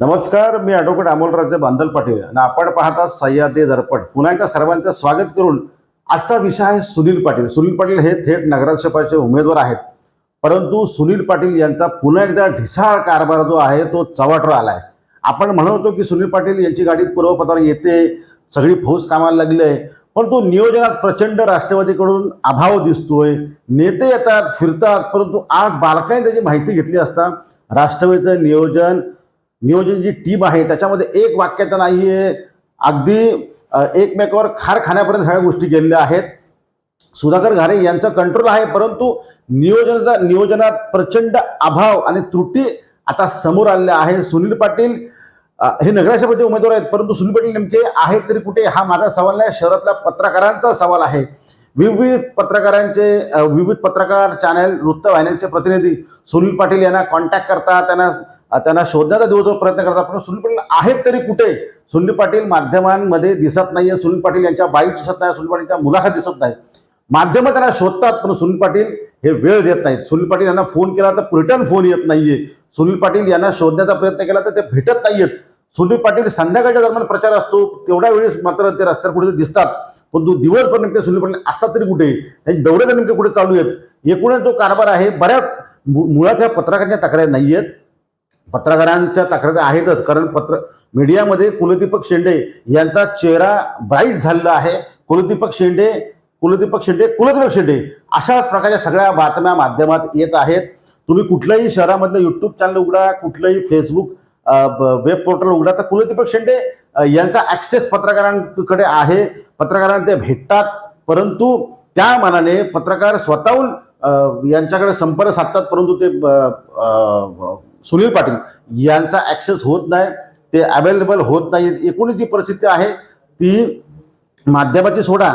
नमस्कार मी ॲडव्होकेट अमोलराजे बांदल पाटील. आणि आपण पाहता सह्याद्री दर्पण. पुन्हा एकदा सर्वांचं स्वागत करून आजचा विषय आहे सुनील पाटील. सुनील पाटील हे थेट नगराध्यक्षपदाचे उमेदवार आहेत. परंतु सुनील पाटील यांचा पुन्हा एकदा ढिसाळ कारभार जो आहे तो चव्हाटवर आहे आपण म्हणतो की सुनील पाटील यांची गाडी पूर्वपदावर येते सगळी फौज कामाला लागली आहे. पण तो नियोजनात प्रचंड राष्ट्रवादीकडून अभाव दिसतोय. नेते येतात फिरतात परंतु आज बालकाने त्याची माहिती घेतली असता राष्ट्रवादीचं नियोजन नियोजन जी टीम आहे त्याच्यामध्ये एक वाक्याचं नाही आहे अगदी एकमेकावर खार खाण्यापर्यंत सगळ्या गोष्टी गेलेल्या आहेत. सुधाकर घारे यांचं कंट्रोल आहे परंतु नियोजनाचा नियोजनात प्रचंड अभाव आणि त्रुटी आता समोर आलेल्या आहे सुनील पाटील हे नगराध्यक्षपदाचे उमेदवार आहेत परंतु सुनील पाटील नेमके आहेत तरी कुठे? हा माझा सवाल नाही. शहरातल्या पत्रकारांचा सवाल आहे. विविध पत्रकारांचे विविध पत्रकार चॅनल वृत्तवाहिन्यांचे प्रतिनिधी सुनील पाटील यांना कॉन्टॅक्ट करतात त्यांना त्यांना शोधण्याचा दिवसभर प्रयत्न करतात. पण सुनील पाटील आहेत तरी कुठे? सुनील पाटील माध्यमांमध्ये दिसत नाहीये. सुनील पाटील यांच्या बाईक दिसत नाही सुनील पाटीलच्या मुलाखत दिसत नाही. माध्यमं त्यांना शोधतात पण सुनील पाटील हे वेळ देत नाहीत. सुनील पाटील यांना फोन केला तर रिटर्न फोन येत नाहीये. सुनील पाटील यांना शोधण्याचा प्रयत्न केला तर ते भेटत नाहीयेत. सुनील पाटील संध्याकाळच्या दरम्यान प्रचार असतो. तेवढ्या वेळेस मात्र ते रस्त्यावर कुठे दिसतात. पण तो दिवसभर नेमके सुनील पाटील असतात तरी कुठे? त्यांचे दौरे तर नेमके कुठे चालू आहेत? एकूणच जो कारभार आहे बऱ्याच मु- मुळात ह्या पत्रकारांच्या तक्रारी नाही आहेत. पत्रकारांच्या तक्रारी आहेतच कारण पत्र मीडियामध्ये कुलदीपक शेंडे यांचा चेहरा ब्राईट झालेला आहे. कुलदीपक शेंडे कुलदीपक शेंडे कुलदीपक शेंडे अशाच प्रकारच्या सगळ्या बातम्या माध्यमात येत आहेत. तुम्ही कुठल्याही शहरामधलं युट्यूब चॅनल उघडा कुठलंही फेसबुक वेब पोर्टल उघडा. तर कुलदीपक शेंडे यांचा ॲक्सेस पत्रकारांकडे आहे. पत्रकारांना ते भेटतात. परंतु त्या मानाने पत्रकार स्वतःहून यांच्याकडे संपर्क साधतात. परंतु ते सुनील पाटील यांचा ॲक्सेस होत नाही. ते अवेलेबल होत नाही एकूणच जी परिस्थिती आहे ती माध्यमाची सोडा.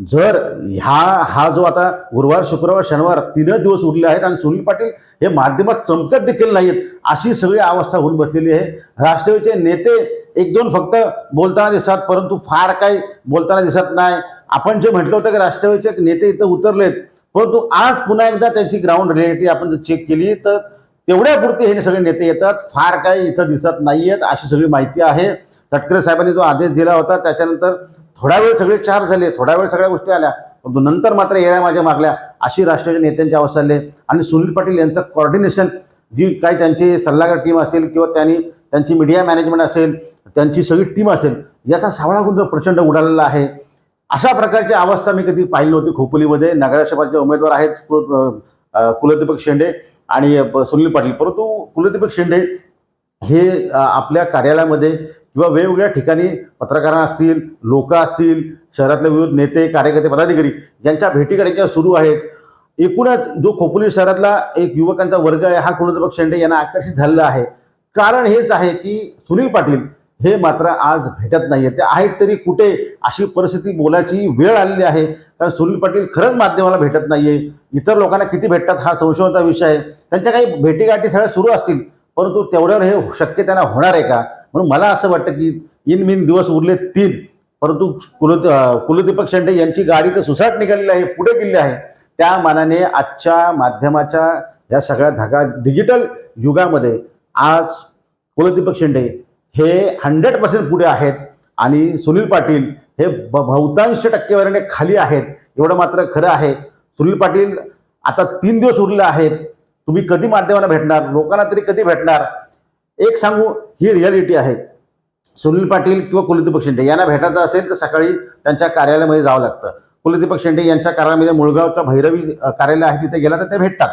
जर ह्या हा जो आता गुरुवार शुक्रवार शनिवार तीनच दिवस उरले आहेत आणि सुनील पाटील हे माध्यमात चमकत देखील नाहीत अशी सगळी अवस्था होऊन बसलेली आहे. राष्ट्रवादीचे नेते एक दोन फक्त बोलताना दिसतात परंतु फार काही बोलताना दिसत नाही. आपण जे म्हटलं होतं की राष्ट्रवादीचे नेते इथं उतरलेत परंतु आज पुन्हा एकदा त्याची ग्राउंड रियालिटी आपण जर चेक केली तर तेवढ्यापुरते हे सगळे नेते येतात. फार काही इथं दिसत नाही आहेत अशी सगळी माहिती आहे. तटकरे साहेबांनी जो आदेश दिला होता त्याच्यानंतर थोडा वेळ सगळे चार झाले थोडा वेळ सगळ्या गोष्टी आल्या परंतु नंतर मात्र येऱ्या माझ्या मागल्या अशी राष्ट्रीय नेत्यांची अवस्था झाली आणि सुनील पाटील यांचं कॉर्डिनेशन जी काही त्यांची सल्लागार टीम असेल किंवा त्यांनी त्यांची मीडिया मॅनेजमेंट असेल त्यांची सगळी टीम असेल याचा सावळा गुंज प्रचंड उडालेला आहे. अशा प्रकारची अवस्था मी कधी पाहिली नव्हती खोपोलीमध्ये. नगराध्यक्षपदाचे उमेदवार आहेत कुलदीपक शेंडे आणि सुनील पाटील. परंतु कुलदीपक शेंडे हे आपल्या कार्यालयामध्ये किंवा वेगवेगळ्या ठिकाणी पत्रकार असतील लोक असतील शहरातले विविध नेते कार्यकर्ते पदाधिकारी यांच्या भेटीकडे ज्या सुरू आहेत. एकूणच जो खोपोली शहरातला एक युवकांचा वर्ग आहे हा कुलदीपक शेंडे यांना आकर्षित झालेला आहे. कारण हेच आहे की सुनील पाटील हे मात्र आज भेटत नाही आहे ते आहेत तरी कुठे अशी परिस्थिती बोलायची वेळ आलेली आहे. कारण सुनील पाटील खरंच माध्यमाला भेटत नाही आहे इतर लोकांना किती भेटतात हा संशोधनाचा विषय आहे. त्यांच्या काही भेटीगाठी सगळ्या सुरू असतील परंतु तेवढ्यावर हे शक्य त्यांना होणार आहे का? म्हणून मला असं वाटतं की इन मिन दिवस उरले तीन. परंतु कुल कुलदीपक शेंडे यांची गाडी तर सुसाट निघालेली आहे पुढे गेलेली आहे. त्या मानाने आजच्या माध्यमाच्या या सगळ्या धागा डिजिटल युगामध्ये आज कुलदीपक शेंडे हे हंड्रेड पर्सेंट पुढे आहेत आणि सुनील पाटील हे ब- बहुतांश टक्केवारीने खाली आहेत. एवढं मात्र खरं आहे. सुनील पाटील आता तीन दिवस उरले आहेत. तुम्ही कधी माध्यमांना भेटणार? लोकांना तरी कधी भेटणार? एक सांगू ही रियालिटी आहे. सुनील पाटील किंवा कुलदीपक शिंदे यांना भेटायचं असेल तर सकाळी त्यांच्या कार्यालयामध्ये जावं लागतं. कुलदीपक शिंदे यांच्या कार्यालयामध्ये मुळगावचा भैरवी कार्यालय आहे तिथे गेला तर ते भेटतात.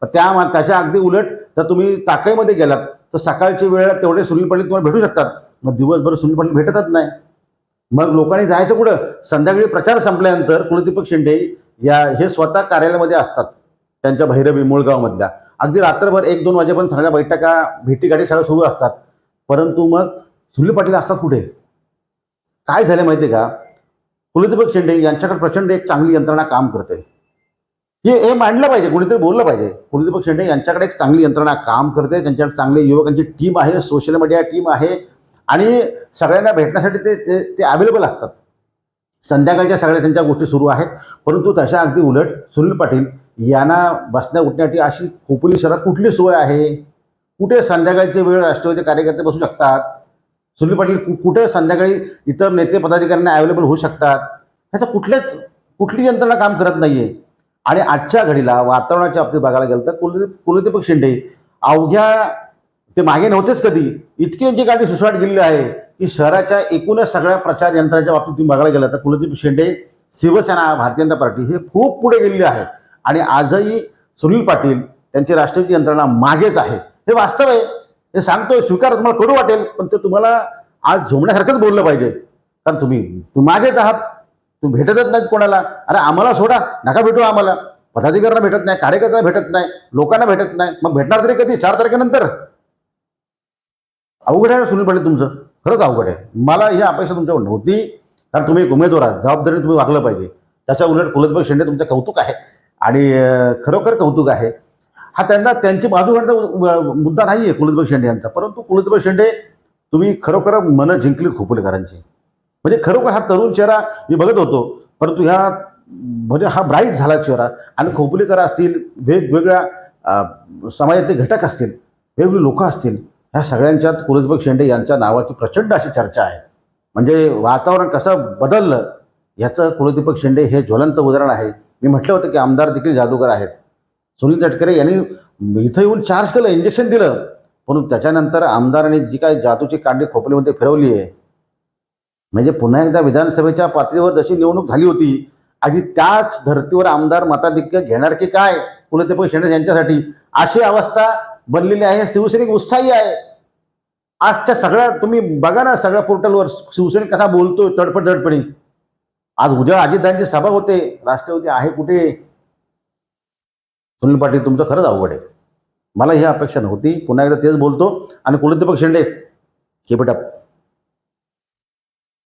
पण त्या मा- त्याच्या अगदी उलट जर तुम्ही ताकईमध्ये गेलात तर सकाळची वेळ तेवढे सुनील पाटील तुम्हाला भेटू शकतात. मग दिवसभर सुनील पाटील भेटतच नाही. मग लोकांनी जायचं कुठं? संध्याकाळी प्रचार संपल्यानंतर कुलदीपक शिंदे या हे स्वतः कार्यालयामध्ये असतात. त्यांच्या भैरवी मुळगावमधल्या. अगदी रात्रभर एक दोन वाजेपर्यंत सगळ्या बैठका भेटीगाठी सगळ्या सुरू असतात. परंतु मग सुनील पाटील असतात कुठे? काय झालं माहिती आहे का? कुलदीपक शेंडे यांच्याकडे प्रचंड एक चांगली यंत्रणा काम करते हे हे मांडलं पाहिजे कोणीतरी बोललं पाहिजे. कुलदीपक शेंडे यांच्याकडे एक चांगली यंत्रणा काम करते त्यांच्याकडे चांगले युवकांची टीम आहे सोशल मीडिया टीम आहे आणि सगळ्यांना भेटण्यासाठी ते ते ते अवेलेबल असतात. संध्याकाळच्या सगळ्या त्यांच्या गोष्टी सुरू आहेत. परंतु तशा अगदी उलट सुनील पाटील यांना बसण्या उठण्यासाठी अशी खोपोली शहरात कुठली सोय आहे? कुठे संध्याकाळची वेळ राष्ट्रवादी कार्यकर्ते बसू शकतात? सुनील पाटील कु- कुठे संध्याकाळी इतर नेते पदाधिकाऱ्यांना अवेलेबल होऊ शकतात? ह्याचं कुठल्याच कुठली यंत्रणा काम करत नाही आहे आणि आजच्या घडीला वातावरणाच्या बाबतीत बघायला गेलं तर कुलदीप कुलदीपक शिंदे अवघ्या ते मागे नव्हतेच कधी. इतकी त्यांची गाडी सुसवाट गेलेली आहे की शहराच्या एकूणच सगळ्या प्रचार यंत्राच्या बाबतीत तुम्ही बघायला गेलं तर कुलदीप शिंदे शिवसेना भारतीय जनता पार्टी हे खूप पुढे गेलेली आहे. आणि आजही सुनील पाटील त्यांची राष्ट्रीय यंत्रणा मागेच आहे. हे वास्तव आहे. हे सांगतोय स्वीकार तुम्हाला कडू वाटेल पण ते तुम्हाला आज झोमण्यासारखंच बोललं पाहिजे. कारण तुम्ही तुम्ही मागेच आहात. तुम्ही भेटतच नाहीत कोणाला. अरे आम्हाला सोडा. नका भेटू आम्हाला. पदाधिकाऱ्यांना भेटत नाही कार्यकर्त्यांना भेटत नाही लोकांना भेटत नाही. मग भेटणार तरी कधी? चार तारखेनंतर. अवघड आहे सुनील पाटील तुमचं? खरंच अवघड आहे. मला ही अपेक्षा तुमच्याकडून नव्हती. कारण तुम्ही एक उमेदवार आहात. जबाबदारीने तुम्ही वागलं पाहिजे. त्याच्या उलट कुलदीपक शेंडे तुमचं कौतुक आहे. आणि खरोखर कौतुक आहे. हा त्यांना त्यांची बाजू घडण्याचा मुद्दा नाही आहे कुलदीप शेंडे यांचा. परंतु कुलदीप शेंडे तुम्ही खरोखर मनं जिंकलीत खोपलेकरांची. म्हणजे खरोखर हा तरुण चेहरा मी बघत होतो. परंतु ह्या म्हणजे हा ब्राईट झाला चेहरा. आणि खोपोलीकर असतील वेगवेगळ्या समाजातले घटक असतील वेगवेगळी लोकं असतील ह्या सगळ्यांच्यात कुलदीप शेंडे यांच्या नावाची प्रचंड अशी चर्चा आहे. म्हणजे वातावरण कसं बदललं याचं कुलदीपक शेंडे हे ज्वलंत उदाहरण आहे. मी म्हटलं होतं की आमदार देखील जादूगर आहेत. सुनील तटकरे यांनी इथं येऊन चार्ज केलं इंजेक्शन दिलं. परंतु त्याच्यानंतर आमदारांनी जी काय जादूची कांडी खोपलीमध्ये फिरवली आहे. म्हणजे पुन्हा एकदा विधानसभेच्या पातळीवर जशी निवडणूक झाली होती आधी त्याच धर्तीवर आमदार मताधिक्य घेणार की काय? कुलदीपक शेंडे यांच्यासाठी अशी अवस्था बनलेली आहे. शिवसैनिक उत्साही आहे. आजच्या सगळ्या तुम्ही बघा ना सगळ्या पोर्टलवर शिवसैनिक कसा बोलतोय तडफड तडफडी आज उद्या अजितदांची सभा होते. राष्ट्रवादी आहे कुठे? सुनील पाटील तुमचं खरंच अवघड आहे. मला ही अपेक्षा नव्हती. पुन्हा एकदा तेच बोलतो. आणि कुलदीपक शेंडे की बेटा